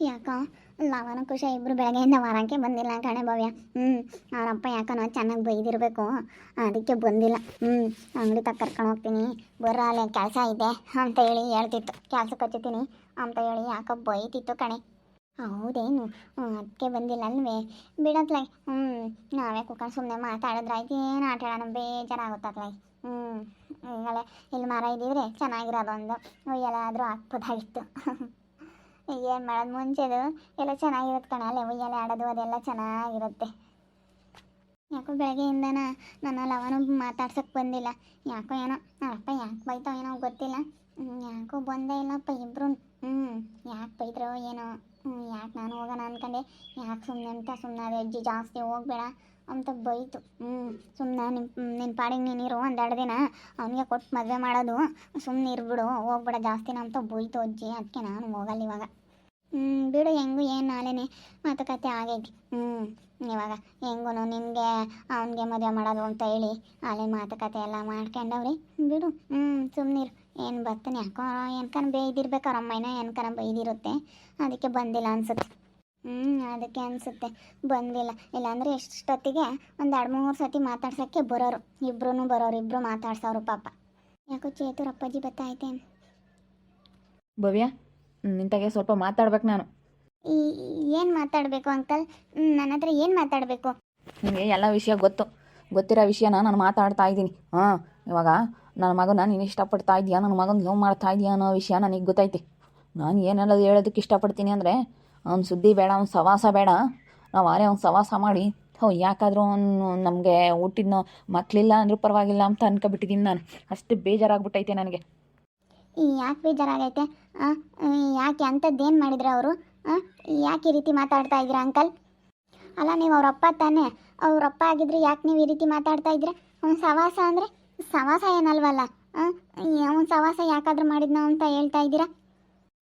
ಯಾಕೋ? ಲವನ ಖುಷಿ, ಇಬ್ರು ಬೆಳಗ್ಗೆಯಿಂದ ವಾರಕ್ಕೆ ಬಂದಿಲ್ಲ ಕಣೆ ಭವ್ಯ. ಹ್ಞೂ ಅವರಪ್ಪ ಯಾಕನೋ ಚೆನ್ನಾಗಿ ಬೈದಿರಬೇಕು. ಅದಕ್ಕೆ ಬಂದಿಲ್ಲ. ಹ್ಞೂ ಅಂಗಡಿ ತಕ್ಕ ಕರ್ಕೊಂಡು ಹೋಗ್ತೀನಿ. ಬರ್ರ ಅಲ್ಲೇ ಕೆಲಸ ಇದೆ ಅಂತ ಹೇಳಿ ಹೇಳ್ತಿತ್ತು. ಕೆಲ್ಸಕ್ಕೆ ಹಚ್ಚುತ್ತೀನಿ ಅಂತ ಹೇಳಿ ಯಾಕೋ ಬೈತಿತ್ತು ಕಣೆ. ಹೌದೇನು? ಅದಕ್ಕೆ ಬಂದಿಲ್ಲ ಅಲ್ವೇ? ಬಿಡತ್ಲಾಯ್ ಹ್ಞೂ ನಾವೇ ಕುಕ್ಕಂಡು ಸುಮ್ಮನೆ ಮಾತಾಡಿದ್ರಾಯ್ತು ಏನು ಆಟ ಆಡೋಣ ಬೇಜಾರಾಗುತ್ತತ್ಲಾಯ್ ಹ್ಞೂ ಈಗಲೇ ಇಲ್ಲಿ ಮರ ಇದ್ದಿದ್ರೆ ಚೆನ್ನಾಗಿರೋದೊಂದು ಎಲ್ಲಾದರೂ ಹಾಕ್ಬೋದಾಗಿತ್ತು ಏನು ಮಾಡೋದು? ಮುಂಚೆದು ಎಲ್ಲ ಚೆನ್ನಾಗಿರುತ್ತೆ ಕಣ, ಅಲ್ಲೇ ಆಡೋದು, ಅದೆಲ್ಲ ಚೆನ್ನಾಗಿರುತ್ತೆ. ಯಾಕೋ ಬೆಳಗ್ಗೆಯಿಂದನ ನನ್ನ ಲವನು ಮಾತಾಡ್ಸೋಕ್ಕೆ ಬಂದಿಲ್ಲ. ಯಾಕೋ ಏನೋ ಅಪ್ಪ ಯಾಕೆ ಬೈತಾವ ಏನೋ ಗೊತ್ತಿಲ್ಲ. ಯಾಕೋ ಬಂದೇ ಇಲ್ಲಪ್ಪ ಇಬ್ರು. ಹ್ಞೂ ಯಾಕೆ ಬೈದ್ರೋ ಏನೋ. ಯಾಕೆ ನಾನು ಹೋಗೋಣ ಅಂದ್ಕೊಂಡೆ ಯಾಕೆ ಸುಮ್ಮನೆ ಅಂತ ಸುಮ್ಮನೆ ಅದು ಅಜ್ಜಿ ಜಾಸ್ತಿ ಹೋಗ್ಬೇಡ ಅಂತ ಬೈತು. ಹ್ಞೂ ಸುಮ್ಮನೆ ನಿಮ್ಮ ನಿನ್ನ ಪಾಡಿಗೆ ನೀನಿರು ಎರಡು ದಿನ. ಅವನಿಗೆ ಕೊಟ್ಟು ಮದುವೆ ಮಾಡೋದು. ಸುಮ್ಮನೆ ಇರ್ಬಿಡು, ಹೋಗ್ಬೇಡ ಜಾಸ್ತಿನ ಅಂತ ಬೈತು ಅಜ್ಜಿ. ಅದಕ್ಕೆ ನಾನು ಹೋಗಲ್ಲ ಇವಾಗ. ಹ್ಞೂ ಬಿಡು ಹೆಂಗೂ, ಏನು ನಾಳೆನೇ ಮಾತುಕತೆ ಆಗೈತಿ. ಹ್ಞೂ ಇವಾಗ ಹೆಂಗೂ ನಿನಗೆ ಅವನಿಗೆ ಮದುವೆ ಮಾಡೋದು ಅಂತ ಹೇಳಿ ಅಲ್ಲಿ ಮಾತುಕತೆ ಎಲ್ಲ ಮಾಡ್ಕೊಂಡವ್ರಿ. ಬಿಡು ಹ್ಞೂ ಸುಮ್ಮನಿರು ಏನು ಬರ್ತಾನೆ ಯಾಕೋ ಏನ್ಕಾನ ಬೈದಿರ್ಬೇಕಾರ ಅಮ್ಮನ ಎನ್ಕನ ಬೈದಿರುತ್ತೆ. ಅದಕ್ಕೆ ಬಂದಿಲ್ಲ ಅನ್ಸುತ್ತೆ. ಹ್ಞೂ ಅದಕ್ಕೆ ಅನಿಸುತ್ತೆ. ಬಂದಿಲ್ಲ. ಇಲ್ಲಾಂದರೆ ಎಷ್ಟೊತ್ತಿಗೆ ಒಂದು ಎರಡು ಮೂರು ಸತಿ ಮಾತಾಡ್ಸೋಕ್ಕೆ ಬರೋರು. ಇಬ್ರು ಬರೋರು ಇಬ್ಬರು ಮಾತಾಡ್ಸೋರು ಪಾಪ. ಯಾಕೋ ಚೇತೂರ್ ಅಪ್ಪಾಜಿ ಬತ್ತಾಯ್ತೆ ಭವ್ಯ ನಿಂತಾಗೆ ಸ್ವಲ್ಪ ಮಾತಾಡ್ಬೇಕು ನಾನು. ಏನು ಮಾತಾಡಬೇಕು ಅಂಕಲ್? ನನ್ನ ಹತ್ರ ಏನು ಮಾತಾಡಬೇಕು? ನಿಮಗೆ ಎಲ್ಲ ವಿಷಯ ಗೊತ್ತು. ಗೊತ್ತಿರೋ ವಿಷಯನ ನಾನು ಮಾತಾಡ್ತಾ ಇದ್ದೀನಿ. ಹಾಂ ಇವಾಗ ನನ್ನ ಮಗನ ನೀನು ಇಷ್ಟಪಡ್ತಾ ಇದೀಯಾ ನನ್ನ ಮಗನ ಲವ್ ಮಾಡ್ತಾ ಇದೀಯಾ ಅನ್ನೋ ವಿಷಯ ನನಗೆ ಗೊತ್ತೈತಿ. ನಾನು ಏನೆಲ್ಲ ಹೇಳೋದಕ್ಕೆ ಇಷ್ಟಪಡ್ತೀನಿ ಅಂದರೆ ಅವ್ನ ಸುದ್ದಿ ಬೇಡ ಅವ್ನ ಸವಾಸ ಬೇಡ. ನಾವು ಆರೇ ಅವ್ನು ಸವಾಸ ಮಾಡಿ ಹೋ ಯಾಕಾದರೂ ಅವನು ನಮಗೆ ಹುಟ್ಟಿದ್ನೋ ಮಕ್ಕಳಿಲ್ಲ ಅಂದರೂ ಪರವಾಗಿಲ್ಲ ಅಂತ ಅನ್ಕೊಬಿಟ್ಟಿದ್ದೀನಿ ನಾನು. ಅಷ್ಟು ಬೇಜಾರಾಗ್ಬಿಟ್ಟೈತೆ ನನಗೆ. ಯಾಕೆ ಬೇಜಾರಾಗೈತೆ? ಯಾಕೆ ಅಂಥದ್ದು ಯಾಕೆ ಮಾಡಿದ್ರೆ ಅವರು? ಯಾಕೆ ಈ ರೀತಿ ಮಾತಾಡ್ತಾ ಇದ್ದೀರಾ ಅಂಕಲ್? ಅಲ್ಲ, ನೀವು ಅವರಪ್ಪ ತಾನೆ. ಅವರಪ್ಪ ಆಗಿದ್ರೆ ಯಾಕೆ ನೀವು ಈ ರೀತಿ ಮಾತಾಡ್ತಾ ಇದ್ರೆ ಅವ್ನ ಸವಾಸ ಅಂದರೆ ಸವಾಸ ಏನಲ್ವಲ್ಲ? ಅವ್ನ ಸವಾಸ ಯಾಕಾದ್ರೂ ಮಾಡಿದ್ನೋ ಅಂತ ಹೇಳ್ತಾ ಇದ್ದೀರಾ?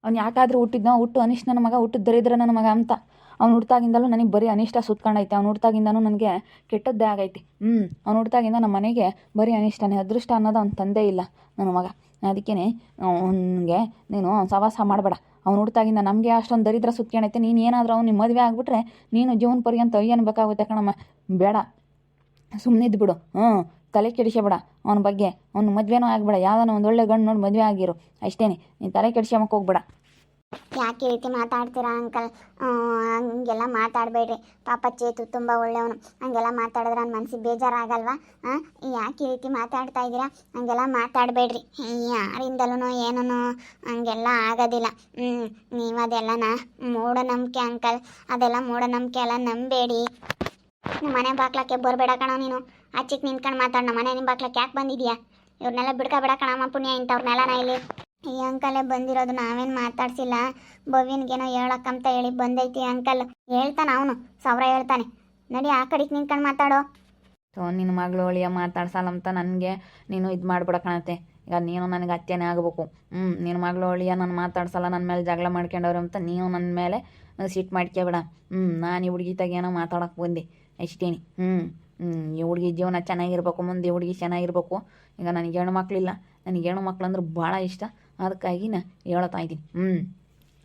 ಅವ್ನು ಯಾಕಾದ್ರೂ ಹುಟ್ಟಿದ್ನೋ? ಹುಟ್ಟು ಅನಿಷ್ಟ ನನ್ನ ಮಗ ಹುಟ್ಟು ದರಿದ್ರ ನನ್ನ ಮಗ ಅಂತ. ಅವ್ನು ಹುಡ್ತಾಗಿಂದಲೂ ನನಗೆ ಬರೀ ಅನಿಷ್ಟ ಸುತ್ಕೊಂಡೈತೆ. ಅವ್ನು ಹುಡ್ತಾಗಿಂದನೂ ನನಗೆ ಕೆಟ್ಟದ್ದೇ ಆಗೈತಿ. ಹ್ಞೂ ಅವ್ನು ಹುಡ್ತಾಗಿಂದ ನಮ್ಮ ಮನೆಗೆ ಬರೀ ಅನಿಷ್ಟನೇ. ಅದೃಷ್ಟ ಅನ್ನೋದು ಅವ್ನ ತಂದೆ ಇಲ್ಲ ನನ್ನ ಮಗ. ಅದಕ್ಕೇ ಅವನಿಗೆ ನೀನು ಸವಾಸ ಮಾಡಬೇಡ. ಅವ್ನು ಹುಡ್ತಾಗಿಂದ ನಮಗೆ ಅಷ್ಟೊಂದು ದರಿದ್ರ ಸುತ್ಕೊಂಡೈತೆ. ನೀನು ಏನಾದರೂ ಅವ್ನಿಗೆ ಮದುವೆ ಆಗಿಬಿಟ್ರೆ ನೀನು ಜೀವನ ಪರ್ಯಂತ ಏನು ಬೇಕಾಗುತ್ತೆ ಕಣಮ್ಮ. ಬೇಡ. ಸುಮ್ಮನಿದ್ದು ಬಿಡು. ಹ್ಞೂ ತಲೆ ಕೆಡಿಸಬೇಡ ಅವನ ಬಗ್ಗೆ. ಅವ್ನು ಮದುವೆನೂ ಆಗಬೇಡ. ಯಾವ್ದಾನ ಒಂದು ಒಳ್ಳೆ ಗಂಡು ನೋಡಿ ಮದುವೆ ಆಗಿರು. ಅಷ್ಟೇ ನೀನು ತಲೆ ಕೆಡಿಸ್ಕೊಂಬಕ್ಕೆ ಹೋಗ್ಬೇಡ. ಯಾಕೆ ಈ ರೀತಿ ಮಾತಾಡ್ತೀರಾ ಅಂಕಲ್? ಹಂಗೆಲ್ಲ ಮಾತಾಡಬೇಡ್ರಿ. ಪಾಪ ಚೇತು ತುಂಬ ಒಳ್ಳೆಯವನು. ಹಂಗೆಲ್ಲ ಮಾತಾಡಿದ್ರೆ ನನ್ನ ಮನಸ್ಸಿಗೆ ಬೇಜಾರಾಗಲ್ವಾ? ಯಾಕೆ ಈ ರೀತಿ ಮಾತಾಡ್ತಾ ಇದ್ದೀರಾ? ಹಂಗೆಲ್ಲ ಮಾತಾಡಬೇಡ್ರಿ. ಯಾರಿಂದಲೂ ಏನೂ ಹಂಗೆಲ್ಲ ಆಗೋದಿಲ್ಲ. ನೀವು ನಾ, ಮೂಢನಂಬಿಕೆ ಅಂಕಲ್. ಅದೆಲ್ಲ ಮೂಢನಂಬಿಕೆ ಎಲ್ಲ ನಂಬೇಡಿ. ನಿಮ್ಮ ಮನೆ ಬಾಕ್ಲಕ್ಕೆ ಬರಬೇಡ ಕಣ ನೀನು. ಆಚೆಗೆ ನಿಂತ್ಕೊಂಡು ಮಾತಾಡೋಣ ಮನೆ ನಿಮ್ಮ ಬಾಕ್ಲಕ್ಕೆ ಯಾಕೆ ಬಂದಿದ್ಯಾ ಇವ್ರನ್ನೆಲ್ಲ ಬಿಡ್ಕೊಬೇಡ ಕಣಮ್ಮ ಪುಣ್ಯ ಇಂಥವ್ರನ್ನೆಲ್ಲ ನಾ ಇಲ್ಲಿ. ಈ ಅಂಕಲೇ ಬಂದಿರೋದು ನಾವೇನು ಮಾತಾಡ್ಸಿಲ್ಲ? ಭವ್ಯನ್ಗೇನೋ ಹೇಳಕ್ಕಂತ ಹೇಳಿ ಬಂದೈತಿ ಅಂಕಲ್. ಹೇಳ್ತಾನೆ ಅವನು ಸಾವಿರ ಹೇಳ್ತಾನೆ. ನಡಿ ಆ ಕಡೆಗೆ ನಿಂತ್ಕೊಂಡು ಮಾತಾಡೋ. ತೋ ನಿನ್ನ ಮಗಳು ಅಳಿಯ ಮಾತಾಡ್ಸಲ್ಲ ಅಂತ ನನಗೆ ನೀನು ಇದು ಮಾಡ್ಬಿಡ ಕಾಣತ್ತೆ. ಈಗ ನೀನು ನನಗೆ ಅತ್ತೆನೇ ಆಗಬೇಕು. ಹ್ಞೂ ನಿನ್ನ ಮಗಳು ಅಳಿಯ ನಾನು ಮಾತಾಡ್ಸಲ್ಲ ನನ್ನ ಮೇಲೆ ಜಗಳ ಮಾಡ್ಕೊಂಡವ್ರು ಅಂತ ನೀನು ನನ್ನ ಮೇಲೆ ಸಿಟ್ಟು ಮಾಡ್ಕೊಬೇಡ ಹ್ಞೂ ನಾನು ಈ ಹುಡುಗಿ ಏನೋ ಮಾತಾಡೋಕೆ ಬಂದೆ. ಎಷ್ಟೇನಿ ಹ್ಞೂ ಹ್ಞೂ ಈ ಹುಡುಗಿ ಜೀವನ ಚೆನ್ನಾಗಿರ್ಬೇಕು, ಮುಂದೆ ಈ ಹುಡುಗಿ ಚೆನ್ನಾಗಿರ್ಬೇಕು. ಈಗ ನನಗೆ ಹೆಣ್ಣು ಮಕ್ಕಳಿಲ್ಲ ನನಗೆ ಹೆಣ್ಣು ಮಕ್ಳು ಅಂದ್ರೆ ಭಾಳ ಇಷ್ಟ. ಅದಕ್ಕಾಗಿ ನಾ ಹೇಳ್ತಾ ಇದ್ದೀನಿ. ಹ್ಞೂ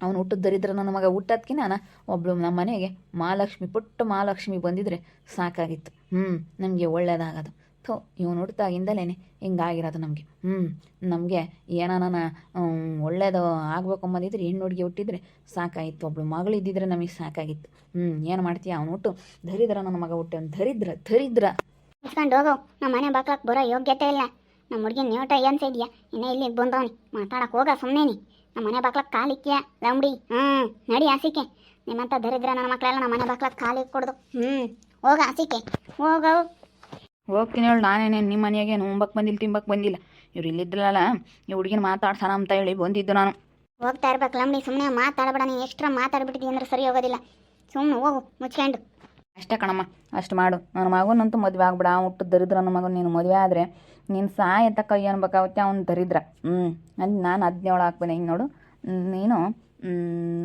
ಅವನು ಹುಟ್ಟಿದ ದರಿದ್ರ ನನ್ನ ಮಗ ಹುಟ್ಟದ್ಕಿನ ನಾನು ಒಬ್ಳು ನಮ್ಮ ಮನೆಗೆ ಮಹಾಲಕ್ಷ್ಮಿ, ಪುಟ್ಟ ಮಹಾಲಕ್ಷ್ಮಿ ಬಂದಿದ್ರೆ ಸಾಕಾಗಿತ್ತು. ಹ್ಞೂ ನಮಗೆ ಒಳ್ಳೇದಾಗದು. ಥೋ, ಇವನು ಹುಟ್ಟಿದಾಗಿಂದಲೇ ಹಿಂಗಾಗಿರೋದು ನಮಗೆ. ಹ್ಞೂ ನಮಗೆ ಏನಾನ ಒಳ್ಳೇದು ಆಗಬೇಕು ಅಂಬಂದಿದ್ರೆ ಹೆಣ್ಣು ಹುಡುಗಿ ಹುಟ್ಟಿದ್ರೆ ಸಾಕಾಗಿತ್ತು. ಒಬ್ಳು ಮಗಳು ಇದ್ದಿದ್ರೆ ನಮಗೆ ಸಾಕಾಗಿತ್ತು. ಹ್ಞೂ ಏನು ಮಾಡ್ತೀಯ? ಅವನು ಹುಟ್ಟು ದರಿದ್ರ ನನ್ನ ಮಗ ಹುಟ್ಟ. ದರಿದ್ರ ದರಿದ್ರ. ಮುಚ್ಕೊಂಡು ಹೋಗೋ. ನಮ್ಮ ಮನೆ ಬಾಕ್ಲಕ್ಕೆ ಬರೋ ಯೋಗ್ಯತೆ ಇಲ್ಲ. ನಮ್ಮ ಹುಡುಗಿ ನ್ಯೂಟ ಏನು ಸೈದ್ಯಾ ಇನ್ನೇ ಇಲ್ಲಿಗೆ ಬಂದವನಿ. ಮಾತಾಡಕ್ಕೆ ಹೋಗ ಸುಮ್ಮನೆ ನಮ್ಮ ಮನೆ ಬಾಕ್ಲಕ್ಕೆ ಕಾಲಿಕ್ಯಾ ಲಂಬಡಿ ಹ್ಞೂ ನಡಿ ಆಸಿಕೆ ನಿಮ್ಮಂಥ ದರಿದ್ರ ನನ್ನ ಮಕ್ಕಳೆಲ್ಲ ನಮ್ಮ ಮನೆ ಬಾಕ್ಲಕ್ಕೆ ಕಾಲಿಗೆ ಕೊಡ್ದು. ಹ್ಞೂ ಹೋಗ ಆಸಿಕೆ ಹೋಗವು ಹೋಗ್ತೀನಿ ಹೇಳಿ ನಾನೇನೆ ನಿಮ್ಮ ಮನೆಗೆ ಉಂಬಕ್ಕೆ ಬಂದಿಲ್ಲ ತಿಂಬಕ್ಕೆ ಬಂದಿಲ್ಲ. ಇವ್ರು ಇಲ್ಲಿದ್ರಲ್ಲ ಈ ಹುಡುಗಿನ ಮಾತಾಡ್ಸೋಣ ಅಂತ ಹೇಳಿ ಬಂದಿದ್ದು ನಾನು. ಹೋಗ್ತಾ ಇರ್ಬೇಕು ಲಂಬಡಿ ಸುಮ್ಮನೆ ಮಾತಾಡಬೇಡ ನೀನು ಎಕ್ಸ್ಟ್ರಾ ಮಾತಾಡ್ಬಿಟ್ಟಿದ್ದೀನಿ ಅಂದ್ರೆ ಸರಿ ಹೋಗೋದಿಲ್ಲ. ಸುಮ್ಮನೆ ಹೋಗು ಮುಚ್ಕೊಂಡು. ಅಷ್ಟೇ ಕಣಮ್ಮ ಅಷ್ಟು ಮಾಡು. ನನ್ನ ಮಗನಂತೂ ಮದುವೆ ಆಗ್ಬಿಡ. ಅವ್ನು ಹುಟ್ಟು ದರಿದ್ರ ನನ್ನ ಮಗನ ನೀನು ಮದುವೆ ಆದರೆ ನೀನು ಸಾಯ ತಕ್ಕ ಅನ್ಬೇಕಾಗುತ್ತೆ ಅವ್ನು ದರಿದ್ರ. ಹ್ಞೂ ಅಲ್ಲಿ ನಾನು ಹದಿನೇಳು ಹಾಕ್ಬೇನೆ ಹಿಂಗೆ ನೋಡು. ನೀನು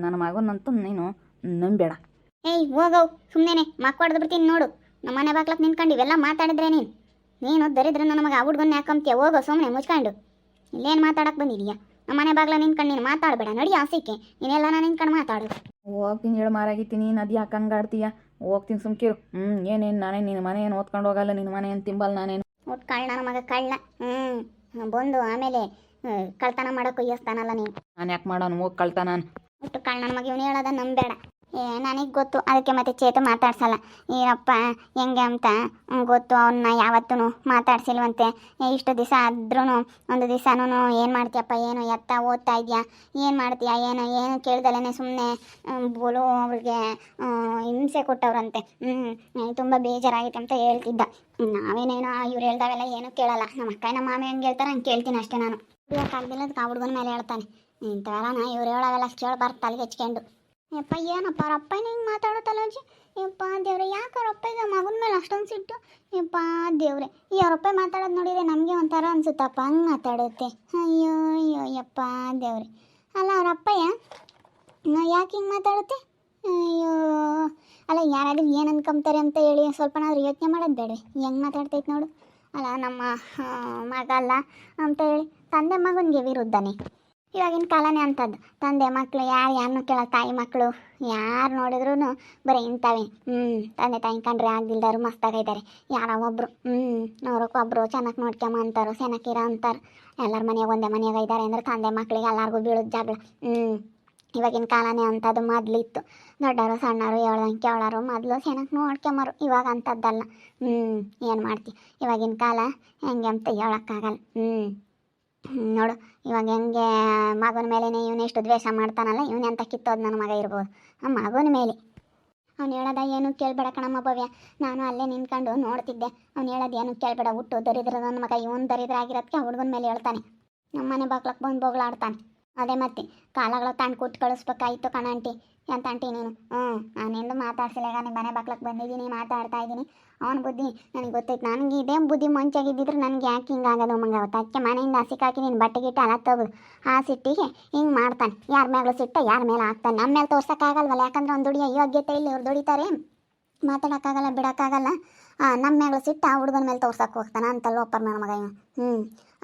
ನನ್ನ ಮಗನಂತೂ ನೀನು ನಂಬೇಡ ಏಯ್ ಹೋಗವು ಸುಮ್ಮನೆ ಮಕ್ಕ ಬಿಡ್ತೀನಿ ನೋಡು. ನಮ್ಮ ಮನೆ ಬಾಕ್ಲಕ್ಕೆ ನಿಂತ್ಕೊಂಡು ಇವೆಲ್ಲ ಮಾತಾಡಿದ್ರೆ ನೀನು. ನೀನು ದರಿದ್ರ ನನ್ನ ಮಗ ಹುಡ್ಗನ್ನ ಯಾಕಂತೀಯ? ಹೋಗೋ ಸುಮ್ಮನೆ ಮುಚ್ಕೊಂಡು. ಇಲ್ಲೇನು ಮಾತಾಡಕ್ಕೆ ಬಂದಿದೀಯಾ? ನಮ್ಮ ಮನೆ ಬಾಗ್ಲ ನಿಂತ್ಕೊಂಡು ನೀನು ಮಾತಾಡಬೇಡ. ನಡಿ ಆಸೆಗೆ. ನೀನೆಲ್ಲ ನಾನು ನಿಂತ್ಕೊಂಡು ಮಾತಾಡು. ಹೋಗ್ತೀನಿ ಹೇಳು ಮಾರಾಗಿತ್ತೀನಿ ನದಿ ಯಾಕೆ ಹಂಗಾಡ್ತೀಯ? ಹೋಗ್ತೀನಿ ಸುಮ್ಕಿರು ಹ್ಮ್ ಏನೇನು ನಾನೇ ನಿನ್ನ ಮನೆ ಏನು ಓದ್ಕೊಂಡು ಹೋಗಲ್ಲ ನಿನ್ನ ಮನೆ ಏನು ತಿಂಬಲ್ಲ ನಾನೇನು? ಒಟ್ಟು ಕಳ್ಳ ಮಗ ಕಳ್ಳ. ಹ್ಮ್ ಬಂದು ಆಮೇಲೆ ಕಳ್ತನ ಮಾಡೋಕೆ ಒಯ್ಯಸ್ತಾನಲ್ಲ ನೀನು. ನಾನು ಯಾಕೆ ಮಾಡೋನು? ಹೋಗಿ ಕಳ್ತಾನ ಒಟ್ಟು ಕಳ್ಳ ನನ್ನ ಮಗ ಇವನು ಹೇಳೋದ ನಂಬೇಡ ಏ, ನನಗೆ ಗೊತ್ತು. ಅದಕ್ಕೆ ಮತ್ತೆ ಚೇತು ಮಾತಾಡ್ಸಲ್ಲ. ಏನಪ್ಪ, ಹೆಂಗೆ ಅಂತ? ಗೊತ್ತು. ಅವನ್ನ ಯಾವತ್ತೂ ಮಾತಾಡ್ಸಿಲ್ವಂತೆ. ಇಷ್ಟು ದಿವಸ ಆದ್ರೂ ಒಂದು ದಿವಸನೂ ಏನು ಮಾಡ್ತೀಯಪ್ಪ, ಏನು ಎತ್ತ ಓದ್ತಾ ಇದೆಯಾ? ಏನು ಮಾಡ್ತೀಯಾ, ಏನು ಏನು ಕೇಳ್ದಲೇ ಸುಮ್ಮನೆ ಬೋಲು ಅವ್ರಿಗೆ ಹಿಂಸೆ ಕೊಟ್ಟವ್ರಂತೆ. ಹ್ಞೂ ತುಂಬ ಬೇಜಾರಾಗಿತ್ತು ಅಂತ ಹೇಳ್ತಿದ್ದ. ನಾವೇನೇನೋ, ಇವ್ರು ಹೇಳ್ದಾವೆಲ್ಲ ಏನೂ ಕೇಳಲ್ಲ. ನಮ್ಮ ಅಕ್ಕ ನಮ್ಮ ಮಾಮಿ ಹೆಂಗೆ ಹೇಳ್ತಾರೆ, ಹಂಗೆ ಕೇಳ್ತೀನಿ ಅಷ್ಟೇ ನಾನು. ಹುಡುಗನ ಮೇಲೆ ಹೇಳ್ತಾನೆ. ಇಂಥವೆಲ್ಲ ಇವ್ರು ಹೇಳೋವೆಲ್ಲ ಕೇಳಬಾರ್ದು, ತಲೆಗೆ ಹೆಚ್ಕೊಂಡು. ಯಪ್ಪ, ಏನಪ್ಪ ಅಪ್ಪನ ಹಿಂಗೆ ಮಾತಾಡುತ್ತಲ್ಲ ಅಜ್ಜಿ? ಯಪ್ಪ, ದೇವ್ರೆ, ಯಾಕೆ ಈಗ ಮಗನ ಮೇಲೆ ಅಷ್ಟೊಂದು ಸಿಟ್ಟು? ಯಪ್ಪ, ದೇವ್ರೆ, ಈ ಅವ್ರ ಅಪ್ಪ ಮಾತಾಡೋದು ನೋಡಿದ್ರೆ ನಮಗೆ ಒಂಥರ ಅನ್ಸುತ್ತಪ್ಪ, ಹಂಗೆ ಮಾತಾಡುತ್ತೆ. ಅಯ್ಯೋ ಅಯ್ಯೋ, ಯಪ್ಪ, ದೇವ್ರೆ. ಅಲ್ಲ ಅವರಪ್ಪಯ್ಯ ಯಾಕೆ ಹಿಂಗೆ ಮಾತಾಡುತ್ತೆ? ಅಯ್ಯೋ, ಅಲ್ಲ, ಯಾರಾದ್ರೂ ಏನು ಅನ್ಕೊಂತಾರೆ ಅಂತ ಹೇಳಿ ಸ್ವಲ್ಪನಾದ್ರೂ ಯೋಚನೆ ಮಾಡೋದು ಬೇಡ ಹೆಂಗೆ ಮಾತಾಡ್ತೈತೆ ನೋಡು. ಅಲ್ಲ, ನಮ್ಮ ಮಗ ಅಲ್ಲ ಅಂತ ಹೇಳಿ, ತಂದೆ ಮಗನಿಗೆ ವಿರುದ್ಧನೇ. ಇವಾಗಿನ ಕಾಲನೇ ಅಂಥದ್ದು ತಂದೆ ಮಕ್ಕಳು ಯಾರು ಯಾರನ್ನೂ ಕೇಳೋ ತಾಯಿ ಮಕ್ಕಳು ಯಾರು ನೋಡಿದ್ರೂ ಬರೀ ಇಂಥವೇ. ಹ್ಞೂ ತಂದೆ ತಾಯಿ ಕಂಡ್ರೆ ಆಗಿಲ್ದಾರು ಮಸ್ತಾಗಿದ್ದಾರೆ ಯಾರೋ ಒಬ್ಬರು ಹ್ಞೂ ನೋಡೋಕೆ ಒಬ್ಬರು ಚೆನ್ನಾಗಿ ನೋಡ್ಕೊಂಬ ಅಂತಾರೋ ಚೆನ್ನಾಗಿರೋ ಅಂತಾರೆ. ಎಲ್ಲರ ಮನೆಯಾಗ ಒಂದೇ ಮನೆಯಾಗ ಇದ್ದಾರೆ ಅಂದ್ರೆ ತಂದೆ ಮಕ್ಕಳಿಗೆ ಎಲ್ಲರಿಗೂ ಬೀಳೋದು ಜಾಗ ಹ್ಞೂ ಇವಾಗಿನ ಕಾಲನೇ ಅಂಥದ್ದು ಮೊದಲಿತ್ತು. ದೊಡ್ಡವರು ಸಣ್ಣವರು ಹೇಳ್ದಂಗೆ ಕೇಳೋರು ಮೊದಲು ಚೆನ್ನಾಗಿ ನೋಡ್ಕೊಂಬರು ಇವಾಗ ಅಂಥದ್ದಲ್ಲ ಹ್ಞೂ ಏನು ಮಾಡ್ತಿ? ಇವಾಗಿನ ಕಾಲ ಹೆಂಗೆ ಅಂತ ಹೇಳೋಕ್ಕಾಗಲ್ಲ. ಹ್ಞೂ ನೋಡು, ಇವಾಗ ಹೆಂಗೆ ಮಗನ ಮೇಲೇ ಇವನು ಎಷ್ಟು ದ್ವೇಷ ಮಾಡ್ತಾನಲ್ಲ, ಇವನು ಅಂತ ಕಿತ್ತೋದು ನನ್ನ ಮಗ ಇರ್ಬೋದು. ಆ ಮಗನ ಮೇಲೆ. ಅವ್ನು ಹೇಳೋದ ಏನು ಕೇಳಬೇಡ ಕಣಮ್ಮ ಭವ್ಯ. ನಾನು ಅಲ್ಲೇ ನಿಂತ್ಕೊಂಡು ನೋಡ್ತಿದ್ದೆ. ಅವ್ನು ಹೇಳೋದು ಏನು ಕೇಳಬೇಡ. ಹುಟ್ಟು ದರಿದ್ರ ನನ್ನ ಮಗ, ಇವನು ದರಿದ್ರ ಆಗಿರೋದಕ್ಕೆ ಹುಡುಗನ ಮೇಲೆ ಹೇಳ್ತಾನೆ. ನಮ್ಮ ಮನೆ ಬಾಗ್ಲಕ್ಕೆ ಬಂದು ಬೊಗಳಾಡ್ತಾನೆ ಅದೇ ಮತ್ತೆ, ಕಾಲಗಳು ತಾನು ಕೊಟ್ಟು ಕಳಿಸ್ಬೇಕಾಯ್ತು ಕಣಂಟಿ ಎಂತ ಆಂಟಿ ನೀನು? ಹ್ಞೂ ನಾನೆಂದು ಮಾತಾಡ್ಸಿಲ್ಲ ನಿಮ್ಮ ಮನೆ ಬಾಗ್ಲಕ್ಕೆ ಬಂದಿದ್ದೀನಿ, ಮಾತಾಡ್ತಾ ಇದ್ದೀನಿ. ಅವನ ಬುದ್ಧಿ ನನಗೆ ಗೊತ್ತೈತೆ, ನನಗೆ ಇದೇ ಬುದ್ಧಿ ಮಂಚಾಗಿದ್ದಿದ್ರೆ ನನಗೆ ಯಾಕೆ ಹಿಂಗೆ ಆಗೋದು ಮಂಗ ಅದಕ್ಕೆ ಮನೆಯಿಂದ ಹಸಿಕಾಕಿ ನೀನು ಬಟ್ಟೆ ಗಿಟ್ಟೆ ಅಲ್ಲ ತಗೋದು ಆ ಸಿಟ್ಟಿಗೆ ಹಿಂಗೆ ಮಾಡ್ತಾನೆ. ಯಾರ ಮೇಲೂ ಸಿಟ್ಟ, ಯಾರ ಮೇಲೆ ಹಾಕ್ತಾನೆ. ನಮ್ಮ ಮೇಲೆ ತೋರ್ಸೋಕ್ಕಾಗಲ್ವಲ್ಲ, ಯಾಕಂದ್ರೆ ಅವ್ನು ದುಡಿಯೋ ಯೋಗ್ಯತೆ ಇಲ್ಲಿ ಅವ್ರು ದುಡಿತಾರೆ. ಮಾತಾಡೋಕ್ಕಾಗಲ್ಲ, ಬಿಡೋಕ್ಕಾಗಲ್ಲ. ನಮ್ಮ ಮಗಳು ಸಿಟ್ಟು ಆ ಹುಡುಗನ ಮೇಲೆ ತೋರ್ಸಕ್ಕೆ ಹೋಗ್ತಾನೆ ಅಂತ ಒಪ್ಪರ್ ನನ್ನ ಮಗ ಹ್ಞೂ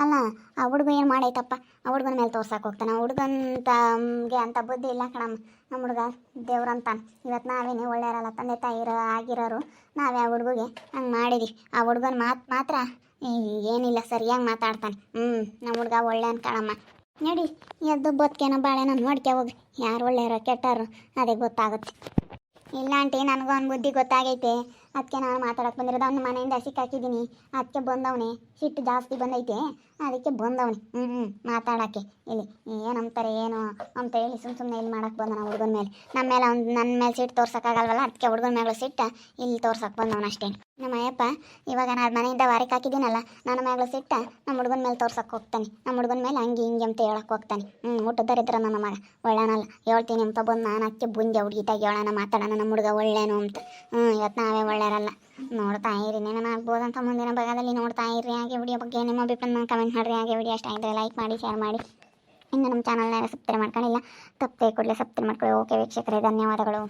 ಅಲ್ಲ, ಆ ಹುಡುಗ ಏನು ಮಾಡೈತಪ್ಪ? ಆ ಹುಡುಗನ ಮೇಲೆ ತೋರ್ಸಕ್ಕೆ ಹೋಗ್ತಾನೆ. ಹುಡುಗಂತಗೆ ಅಂತ ಬುದ್ಧಿ ಇಲ್ಲ ಕಣಮ್ಮ. ನಮ್ಮ ಹುಡುಗ ದೇವ್ರಂತಾನೆ ಇವತ್ತು ನಾವೇನೇ ಒಳ್ಳೆಯವರಲ್ಲ, ತಂದೆ ತಾಯಿರೋ ಆಗಿರೋರು. ನಾವೇ ಆ ಹುಡುಗಿಗೆ ಹಂಗೆ ಮಾಡಿದ್ವಿ. ಆ ಹುಡುಗನ ಮಾತು, ಮಾತ್ರ ಏನಿಲ್ಲ, ಸರಿಯಾಗಿ ಮಾತಾಡ್ತಾನೆ. ಹ್ಞೂ ನಮ್ಮ ಹುಡುಗ ಒಳ್ಳೆ ಕಣಮ್ಮ. ನೋಡಿ, ಎದ್ದು ಬದುಕೇನೋ ಬಾಳೆನ ನೋಡ್ಕೆ ಹೋಗಿ. ಯಾರು ಒಳ್ಳೆಯರೋ ಕೆಟ್ಟರು, ಅದೇ ಗೊತ್ತಾಗುತ್ತೆ. ಇಲ್ಲ ಆಂಟಿ, ನನಗೂ ಒಂದು ಬುದ್ಧಿ ಗೊತ್ತಾಗೈತೆ. ಅದಕ್ಕೆ ನಾನು ಮಾತಾಡಕ್ಕೆ ಬಂದಿರೋದು ಅವ್ನ ಮನೆಯಿಂದ ಸಿಕ್ಕಾಕಿದ್ದೀನಿ ಅದಕ್ಕೆ ಬಂದವನೇ. ಹಿಟ್ಟು ಜಾಸ್ತಿ ಬಂದೈತೆ. ಅದಕ್ಕೆ ಬಂದವನೇ. ಹ್ಞೂ ಹ್ಞೂ ಮಾತಾಡೋಕ್ಕೆ. ಇಲ್ಲಿ, ಏನು ಅಂತಾರೆ ಏನು ಅಂತ ಹೇಳಿ ಸುಮ್ಮ ಸುಮ್ಮನೆ ಇಲ್ಲಿ ಮಾಡಕ್ಕೆ ಬಂದ ಹುಡುಗನ ಮೇಲೆ. ನಮ್ಮ ಮೇಲೆ ಅವ್ನು ನನ್ನ ಮೇಲೆ ಸಿಟ್ಟು ತೋರ್ಸೋಕ್ಕಾಗಲ್ವಲ್ಲ? ಅದಕ್ಕೆ ಹುಡುಗನ ಮೇಲೆ ಸಿಟ್ಟು ಇಲ್ಲಿ ತೋರ್ಸಕ್ಕೆ ಬಂದವನು ಅಷ್ಟೇ. ನಮ್ಮ ಅಯ್ಯಪ್ಪ, ಇವಾಗ ನಾನು ಮನೆಯಿಂದ ವಾರಕ್ಕೆ ಹಾಕಿದ್ದೀನಲ್ಲ, ನನ್ನ ಮೇಲೆ ಸಿಟ್ಟ ನಮ್ಮ ಹುಡುಗನ ಮೇಲೆ ತೋರ್ಸೋಕೆ ಹೋಗ್ತಾನೆ. ನಮ್ಮ ಹುಡುಗನ ಮೇಲೆ ಹಂಗೆ ಹಿಂಗೆ ಅಂತ ಹೇಳಕ್ಕೆ ಹೋಗ್ತಾನೆ. ಹ್ಞೂ ಇದ್ರೆ ನನ್ನ ಮಗ. ಒಳ್ಳೆನಲ್ಲ. ಹೇಳ್ತೀನಿ ಅಂತ ಬಂದು ನಾನು ಅಕ್ಕೆ ಬುಂದೆ ಹುಡುಗಿತಾಗ ಹೇಳೋಣ, ಮಾತಾಡೋಣ, ನಮ್ಮ ಹುಡುಗ ಒಳ್ಳೇನು ಅಂತ. ಹ್ಞೂ ಇವತ್ತು ನಾವೇ ಒಳ್ಳೆಯರಲ್ಲ ನೋಡ್ತಾ ಇರಿ ಏನೇನು ಆಗ್ಬೋದಂತ ಮುಂದಿನ ಭಾಗದಲ್ಲಿ ನೋಡ್ತಾ ಇರಿ. ಹಾಗೆ ವಿಡಿಯೋ ಬಗ್ಗೆ ನಿಮ್ಮ ಅಭಿಪ್ರಾಯ ಕಮೆಂಟ್ ಮಾಡಿರಿ. ಹಾಗೆ ವಿಡಿಯೋ ಇಷ್ಟ ಆಗಿದ್ರೆ ಲೈಕ್ ಮಾಡಿ ಶೇರ್ ಮಾಡಿ. ಇನ್ನು ನಮ್ಮ ಚಾನಲ್ನ ಸಬ್ಸ್ಕ್ರೈಬ್ ಮಾಡ್ಕೊಂಡಿಲ್ಲ, ತಪ್ಪದೆ ಕೂಡಲೇ ಸಬ್ಸ್ಕ್ರೈಬ್ ಮಾಡ್ಕೊಳ್ಳಿ. ಓಕೆ ವೀಕ್ಷಕರೇ, ಧನ್ಯವಾದಗಳು.